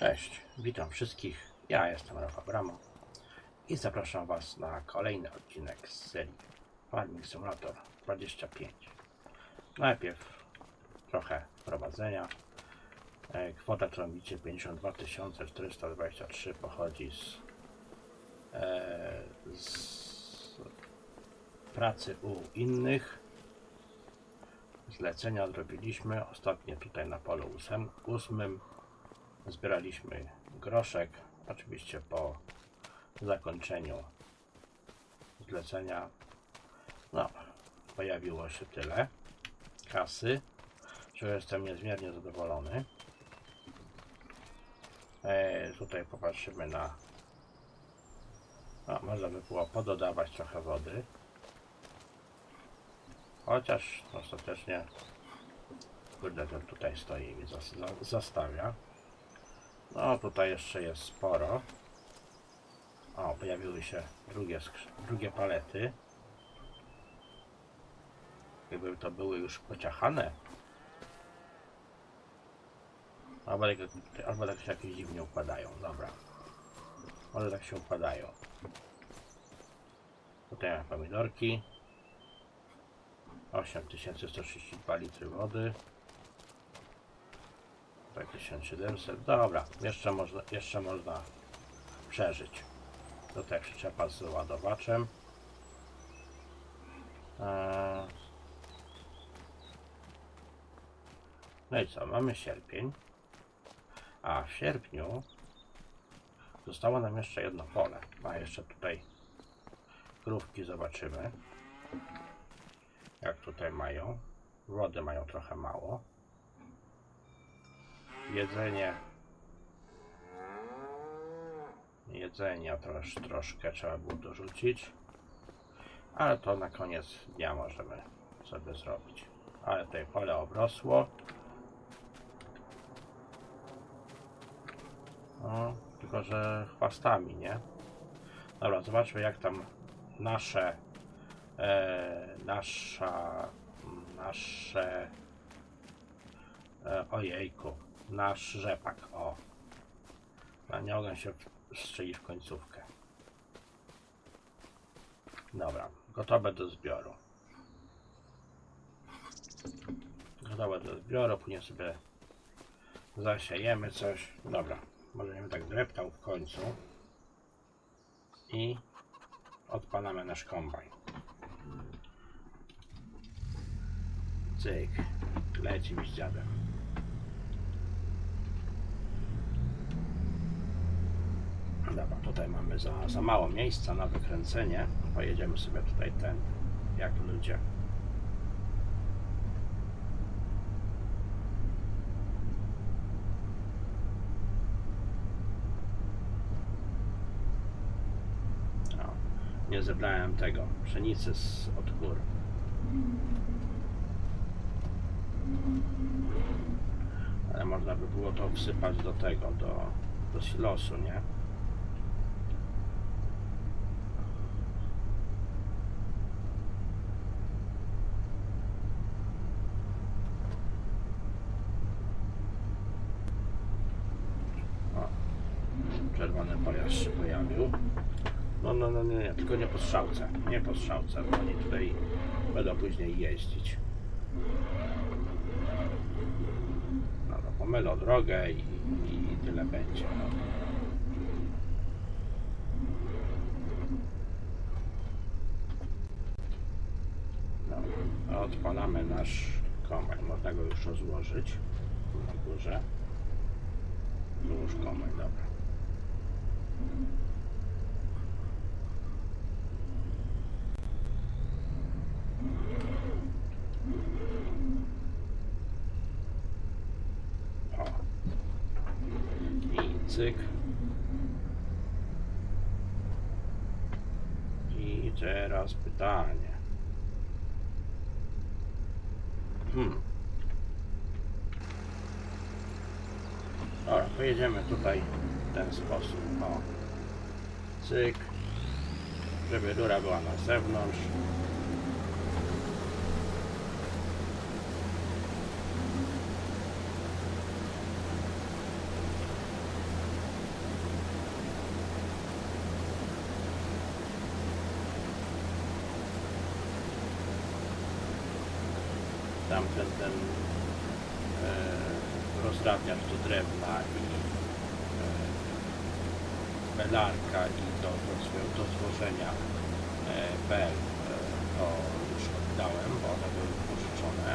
Cześć, witam wszystkich. Ja jestem Rafał Bramo i zapraszam Was na kolejny odcinek z serii Farming Simulator 25. Najpierw trochę prowadzenia. E, Kwota, którą widzicie, 52 423 pochodzi z, e, z pracy u innych. Zlecenia odrobiliśmy. Ostatnie tutaj na polu ósem- ósmym zbieraliśmy groszek, oczywiście po zakończeniu zlecenia. No, pojawiło się tyle kasy, że jestem niezmiernie zadowolony. E, tutaj popatrzymy na. No, można by było pododawać trochę wody. Chociaż ostatecznie, kurde, ten tutaj stoi i zastawia. No tutaj jeszcze jest sporo. O, pojawiły się drugie, drugie palety. Jakby to były już pociachane. Albo tak, albo tak się jakieś dziwnie układają. Dobra. Może tak się układają. Tutaj mamy pomidorki. 8132 litry wody. Tak 1700. Dobra, jeszcze można, jeszcze można przeżyć. Tutaj przyczepa z ładowaczem. Eee. No i co, mamy sierpień. A w sierpniu zostało nam jeszcze jedno pole. A jeszcze tutaj krówki zobaczymy. Jak tutaj mają. Wody mają trochę mało jedzenie. Jedzenia trosz, troszkę trzeba było dorzucić. Ale to na koniec dnia możemy sobie zrobić. Ale tutaj pole obrosło. No, tylko że chwastami, nie? Dobra, zobaczmy jak tam nasze e, nasza nasze e, ojejku nasz rzepak, o. Na nie ogon się strzeli w końcówkę. Dobra, gotowe do zbioru. Gotowe do zbioru, później sobie zasiejemy coś. Dobra, może nie tak dreptał w końcu. I odpalamy nasz kombajn. Cyk, leci mi z dziadem. Dobra, tutaj mamy za, za mało miejsca na wykręcenie. Pojedziemy sobie tutaj ten, jak ludzie. O, nie zebrałem tego, pszenicy z, od gór. Ale można by było to wsypać do tego, do, do silosu, nie? O, czerwony pojazd się pojawił. No, no, no, nie, nie, tylko nie po strzałce, nie po strzałce, bo oni tutaj będą później jeździć. No, no pomylą drogę i, i tyle będzie. No. Odpalamy nasz kombajn. Można go już rozłożyć na górze. Już kombajn, dobra. O. I cyk. I teraz pytanie. Hmm. Dobra, pojedziemy tutaj w ten sposób. O. Cyk. Żeby rura była na zewnątrz. tam ten, ten e, rozdrabniacz do drewna i e, belarka i do, do, zwo- do złożenia e, bel, e, to już oddałem, bo one były pożyczone,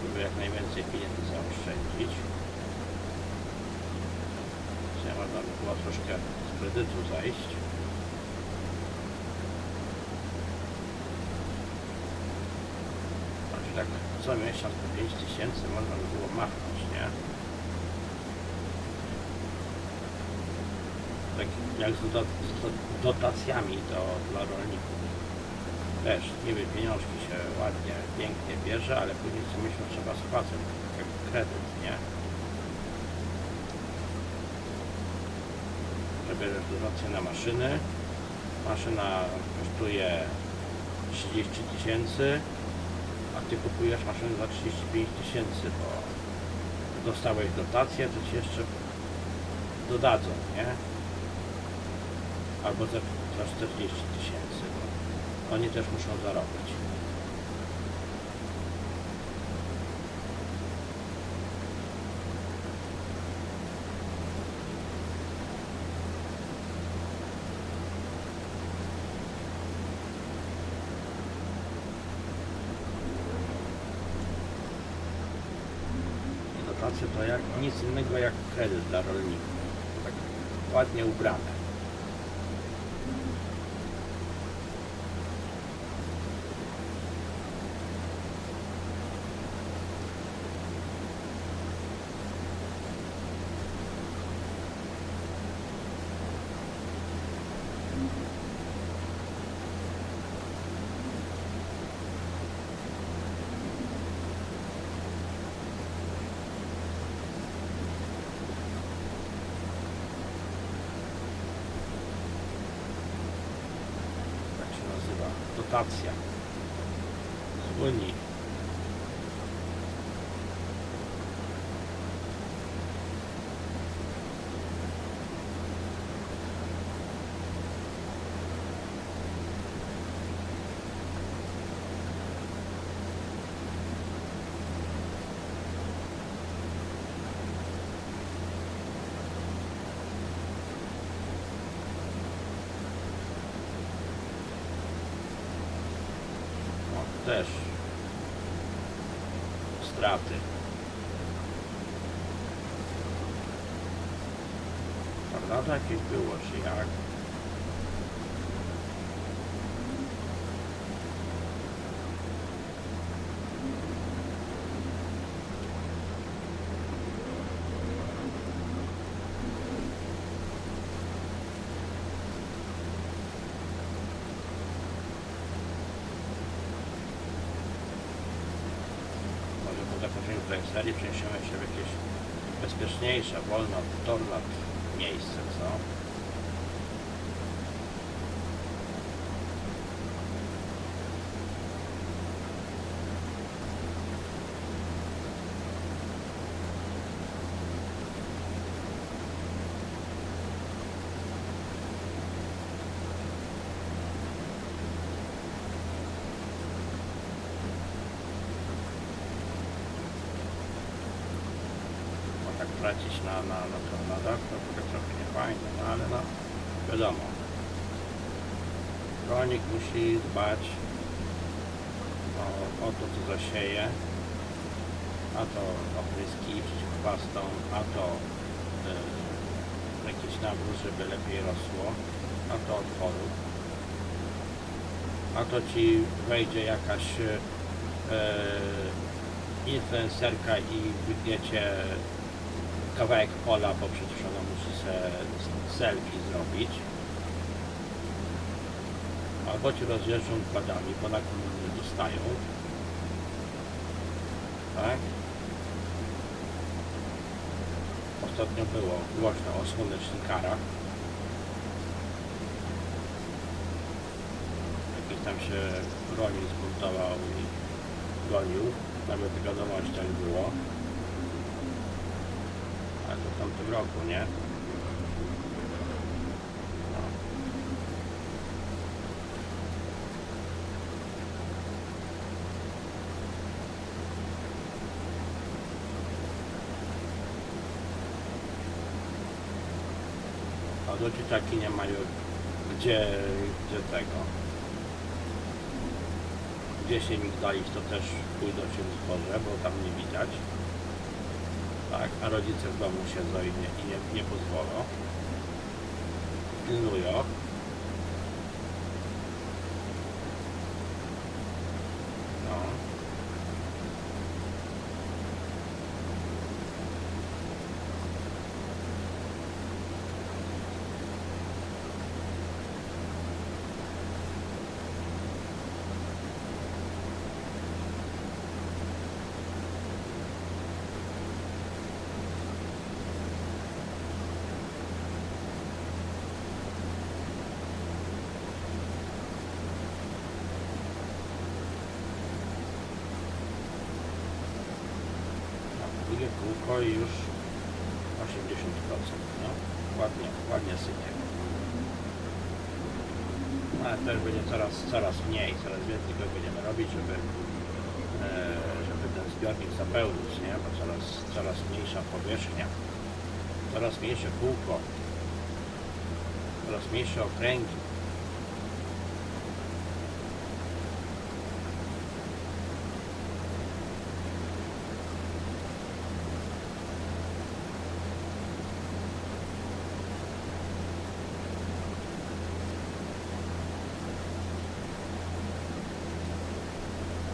żeby jak najwięcej pieniędzy zaoszczędzić. Można by było troszkę z kredytu zajść. Znaczy tak co miesiąc po 5 tysięcy można by było machnąć, nie? Tak jak z, do, z do, dotacjami do, dla rolników. Też niby pieniążki się ładnie, pięknie bierze, ale później co miesiąc trzeba spłacać kredyt, nie? Że bierzesz dotację na maszyny. Maszyna kosztuje 30 tysięcy, a ty kupujesz maszynę za 35 tysięcy, bo dostałeś dotację, to ci jeszcze dodadzą, nie? Albo za, za 40 tysięcy, oni też muszą zarobić. To jak nic innego jak kredyt dla rolników. Tak ładnie ubrane. tak się nazywa, dotacja z Unii. O, też straty. Jakieś było, czy jak? Może po zakończeniu tej serii przeniesiemy się w jakieś bezpieczniejsze, wolne od tornad miejsce, co? Tak tracić na, na, na tornadach to trochę, trochę niefajne, no ale no wiadomo. Rolnik musi dbać o, o to, co zasieje, a to opryski przeciwchwastą, a to y, jakiś nawóz, żeby lepiej rosło, a to otworów, a to ci wejdzie jakaś y, influencerka i wygniecie kawałek pola, bo przecież ona musi se selfie zrobić. Albo ci rozjeżdżą kładami, bo na komuny dostają. Tak? Ostatnio było głośno o słonecznikarach. Jakiś tam się rolnik zbuntował i gonił. Nawet w wiadomościach było tamtym roku, nie? A do dzieciaki nie mają gdzie, gdzie tego. Gdzie się migdalić, to też pójdą się zboże, bo tam nie widać. Tak, a rodzice w domu siedzą i i nie, nie pozwolą. Pilnują. No. No, drugie kółko i już 80%. No, ładnie, ładnie sypie. No, Ale też będzie coraz, coraz mniej, coraz więcej go będziemy robić, żeby, e, żeby ten zbiornik zapełnić, nie? Bo coraz, coraz mniejsza powierzchnia, coraz mniejsze kółko, coraz mniejsze okręgi.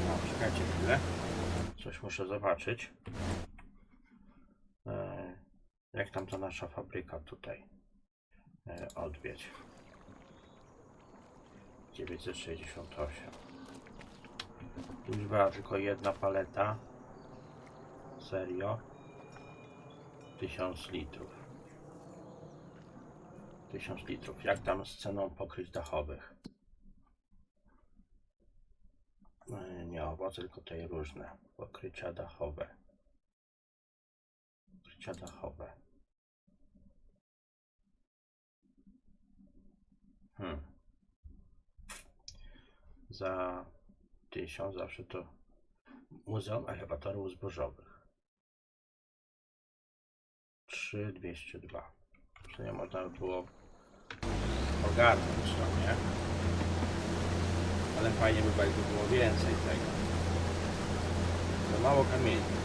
No, czekajcie chwilę. Coś muszę zobaczyć. E, Jak tam ta nasza fabryka tutaj e, odwiedź. 968. Już była tylko jedna paleta. Serio. 1000 litrów. 1000 litrów. Jak tam z ceną pokryć dachowych? E, Nie owoce, tylko tutaj różne. Pokrycia dachowe. Pokrycia dachowe. Hmm. Za 1000 zawsze to Muzeum Elewatorów Zbożowych. 3202. Czy nie można by było ogarnąć to, nie? Ale fajnie by jakby było więcej tego. Za mało kamieni.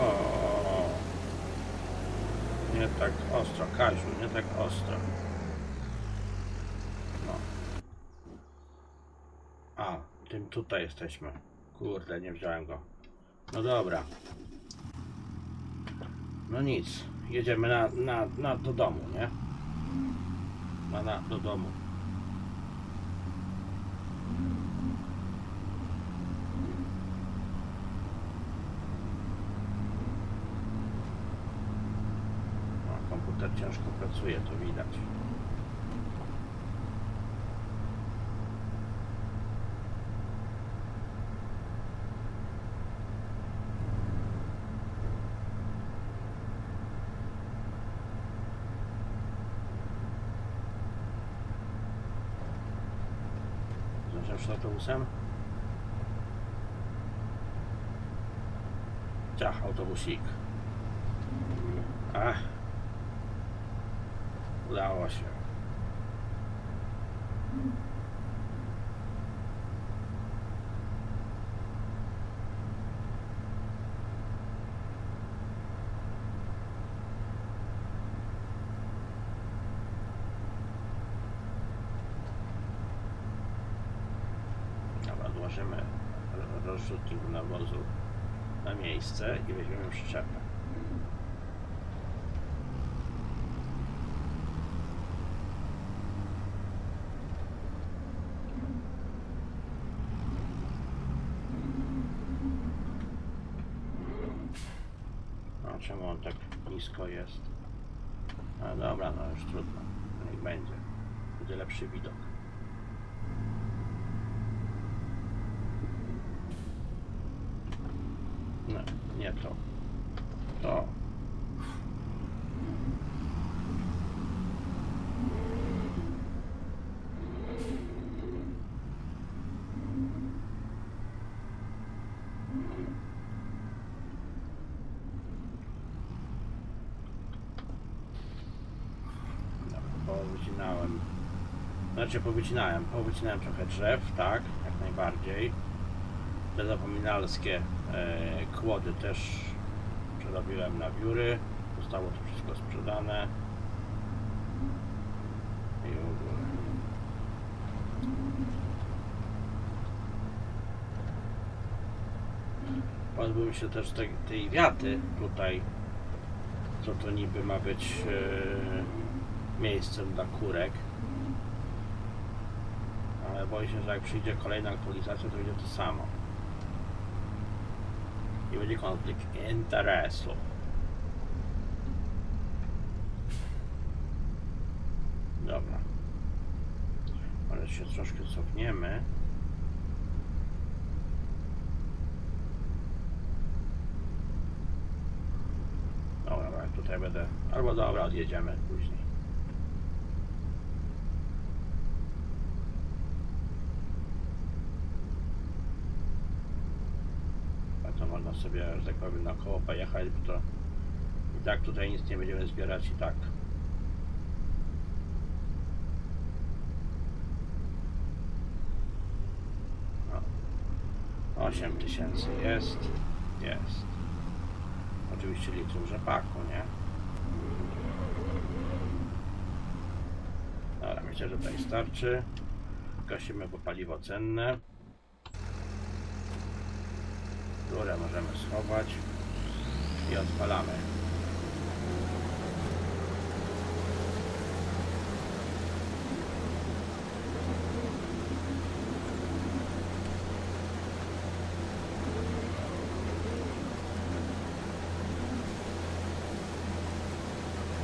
O, nie tak ostro, Kaziu, nie tak ostro. No. A, tym tutaj jesteśmy. Kurde, nie wziąłem go. No dobra. No nic, jedziemy na, na, na do domu, nie? Na, na, do domu. Komputer ciężko pracuje, to widać. Zdążysz autobusem? Ciach, autobusik. Ach. Udało się. założymy ro- rozrzutnik nawozu na miejsce i weźmiemy przyczepę. Nisko jest? A dobra, no już trudno. Niech będzie. Będzie lepszy widok. No, nie to. To. Dobra, powycinałem. Znaczy powycinałem, powycinałem trochę drzew, tak, jak najbardziej. Te zapominalskie e, kłody też przerobiłem na wióry. Zostało to wszystko sprzedane. I w ogóle. Pozbyłem się też tej, tej wiaty tutaj, co to niby ma być e, miejscem dla kurek. Ale boję się, że jak przyjdzie kolejna aktualizacja, to będzie to samo. I będzie konflikt interesu. Dobra. Ale się troszkę cofniemy. Dobra, tutaj będę. Albo dobra, odjedziemy później. A to można sobie, że tak powiem, naokoło pojechać, bo to i tak tutaj nic nie będziemy zbierać i tak. No. 8 tysięcy jest, jest. Oczywiście litrów rzepaku, nie? Dobra, myślę, że tutaj starczy. Gasimy po paliwo cenne. Które możemy schować i odpalamy.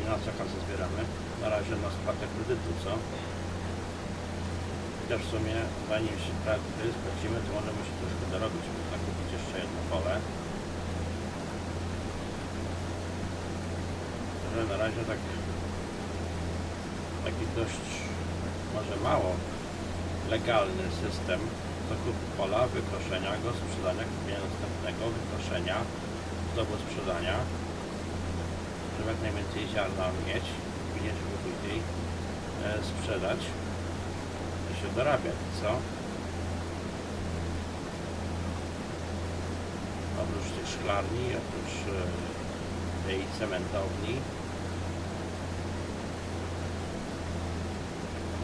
I na co zbieramy? Na razie na spłatę kredytu, co? Chociaż w sumie, zanim się kredyt spłacimy, to możemy się troszkę dorobić, żeby zakupić jeszcze jedno pole. Że na razie tak taki dość może mało legalny system zakupu pola, wykoszenia go, sprzedania, kupienia następnego, wykoszenia, znowu sprzedania, żeby jak najwięcej ziarna mieć nie żeby później sprzedać się dorabiać, co? Oprócz tych szklarni, oprócz e, tej cementowni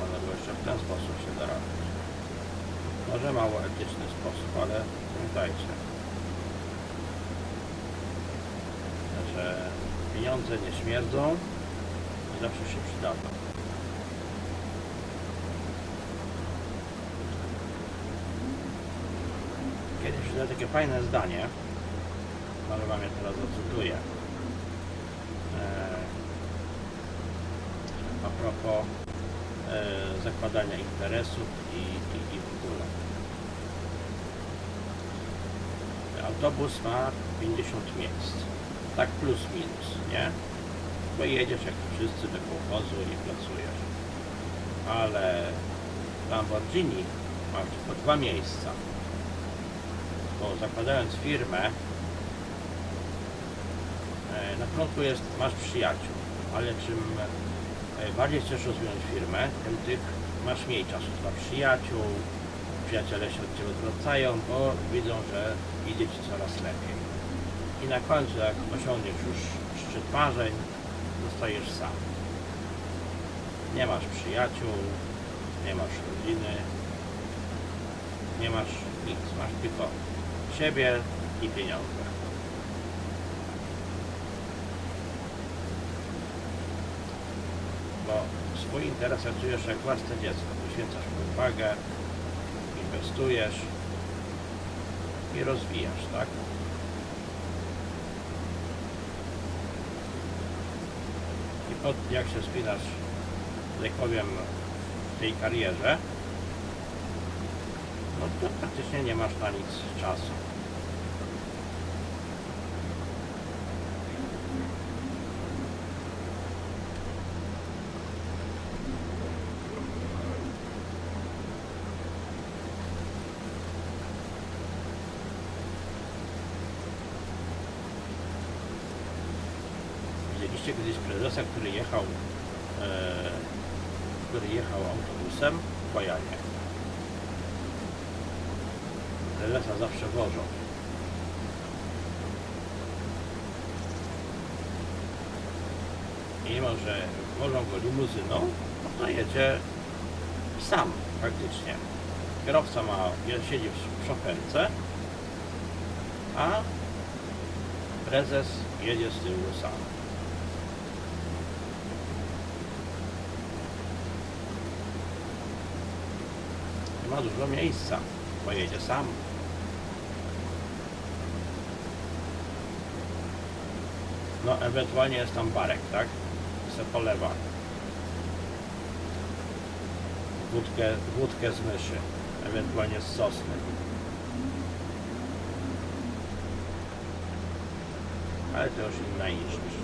można było jeszcze w ten sposób się dorabiać. Może mało etyczny sposób, ale pamiętajcie, że pieniądze nie śmierdzą i zawsze się przydadzą. Czytałem takie fajne zdanie, ale wam je teraz zacytuję. Eee, a propos e, zakładania interesów i, i, i w ogóle. Autobus ma 50 miejsc. Tak plus minus, nie? Bo jedziesz jak wszyscy do kołchozu i pracujesz. Ale Lamborghini ma tylko dwa miejsca. Bo zakładając firmę, e, na początku jest, masz przyjaciół, ale czym e, bardziej chcesz rozwinąć firmę, tym tych masz mniej czasu dla przyjaciół, przyjaciele się od Ciebie odwracają, bo widzą, że idzie Ci coraz lepiej. I na końcu, jak osiągniesz już szczyt marzeń, zostajesz sam. Nie masz przyjaciół, nie masz rodziny, nie masz nic, masz tylko siebie i pieniądze. Bo swój interes traktujesz jak własne dziecko. Poświęcasz mu uwagę, inwestujesz i rozwijasz, tak? I pod, jak się spinasz, tak powiem, w tej karierze, praktycznie nie masz na nic czasu. Prezesa zawsze wożą. I mimo, że wożą go limuzyną, to jedzie sam praktycznie. Kierowca ma, siedzi w szoferce, a prezes jedzie z tyłu sam. Nie ma dużo miejsca, bo jedzie sam. No, ewentualnie jest tam barek, tak? Se polewa. Wódkę, wódkę z myszy, ewentualnie z sosny. Ale to już inna niż.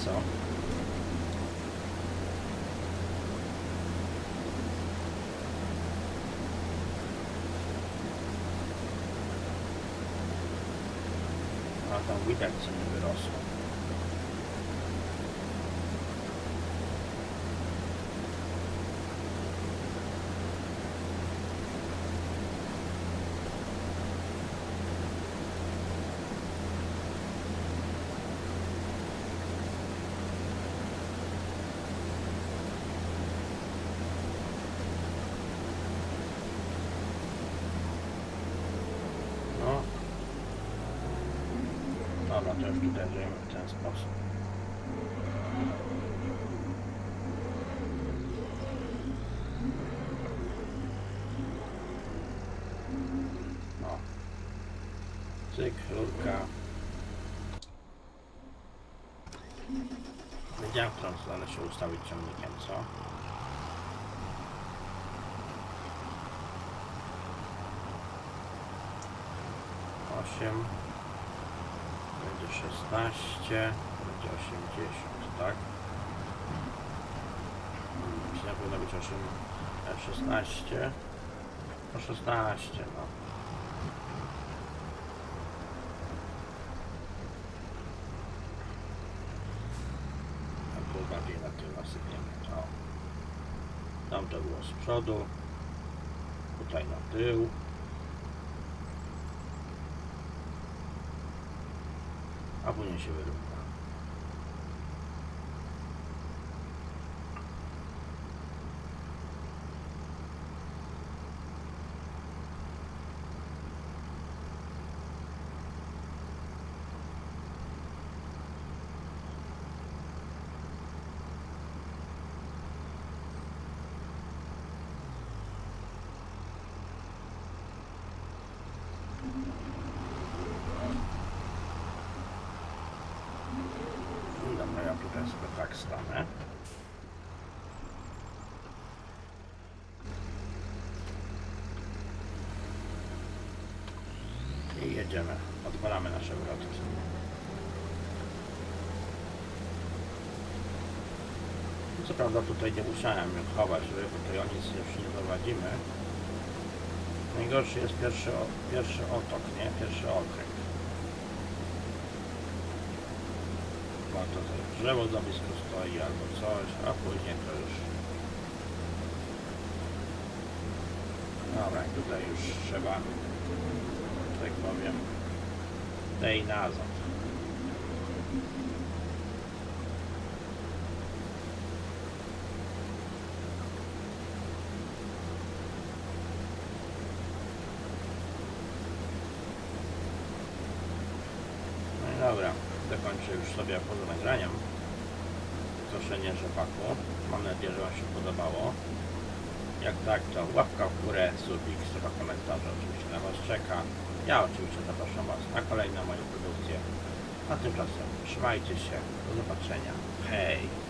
Nagrywać, co? A tam widać co mi wyrosło. No. Tutaj zrobimy w ten sposób. No. Cyk, rurka. Wiedziałem, którą stronę się ustawić ciągnikiem, co? Osiem. Będzie 16, będzie 80, tak? Nie powinno być 8, e, 16? No 16, no. A tu na tył nasypiemy. O. Tam to było z przodu. Tutaj na tył. A później się wyrówna. Dobra, ja tutaj sobie tak stanę. I jedziemy. Odpalamy nasze wrotki. Co prawda tutaj nie musiałem chować, żeby tutaj o nic już nie prowadzimy. Najgorszy jest pierwszy, pierwszy otok, nie? Pierwszy okręg. Bo to drzewo za blisko stoi albo coś, a później to już... Dobra, tutaj już trzeba, tak powiem, tej nazad. No i dobra, już sobie poza nagraniem koszenie rzepaku. Mam nadzieję, że Wam się podobało. Jak tak, to łapka w górę, subik, strona komentarza oczywiście na Was czeka. Ja oczywiście zapraszam Was na kolejne moje produkcje. A tymczasem trzymajcie się, do zobaczenia. Hej!